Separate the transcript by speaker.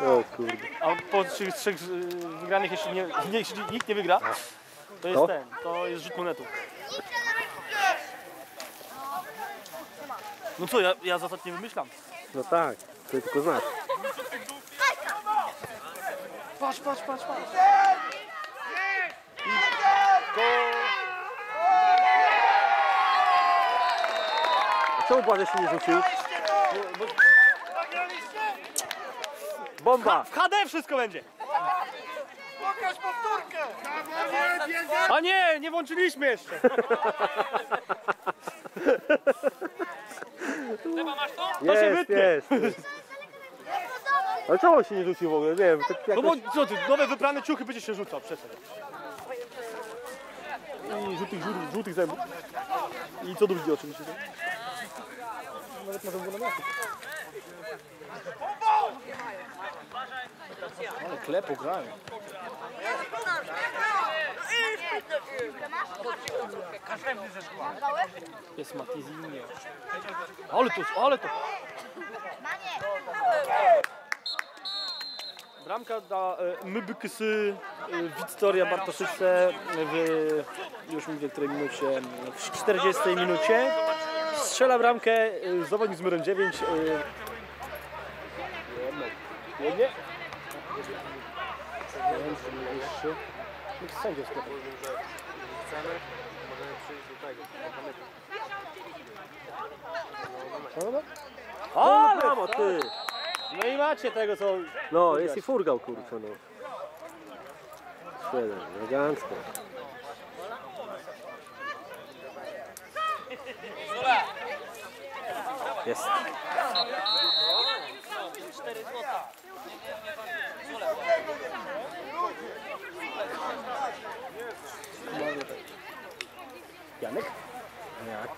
Speaker 1: O kurde.
Speaker 2: A po trzech, trzech y, wygranych, jeśli, nie, jeśli nikt nie wygra, to jest
Speaker 1: To?
Speaker 2: ten, to jest rzut monetu. No co, ja, ja zasad nie wymyślam.
Speaker 1: No tak, ty tylko znasz.
Speaker 2: Patrz, patrz, patrz, patrz.
Speaker 1: A czemu Błażej się nie rzucił? Bomba!
Speaker 2: W HD wszystko będzie.
Speaker 3: Pokaż powtórkę!
Speaker 2: A nie, nie włączyliśmy jeszcze. To się
Speaker 1: Jest,
Speaker 2: wytnie.
Speaker 1: jest. Ale czemu się nie rzucił w ogóle? Nie wiem, tak
Speaker 2: No
Speaker 1: jakoś...
Speaker 2: bo co ty, nowe wyprane ciuchy będzie się rzucał, przestań. I żółtych, żółtych, żółtych zębów. I co drugi oczywiście. Nawet może było na miasto. Ale klepo grają. Jest Matizinho. Ale to, ale to. Bramka dla e, Mybykysy e, Wiktoria Bartoszyce w już mówię której minucie, w 40 minucie. Strzela bramkę e, zawodnik z numerem 9. e, Jedno. Jednie. Najwyższy.
Speaker 1: Ale
Speaker 2: Ale!
Speaker 1: mamo, ty!
Speaker 2: No i macie tego co...
Speaker 1: No, jest i furgał, kurczę, no. Świetnie, elegancko. Jest.
Speaker 2: yanık.
Speaker 1: Evet.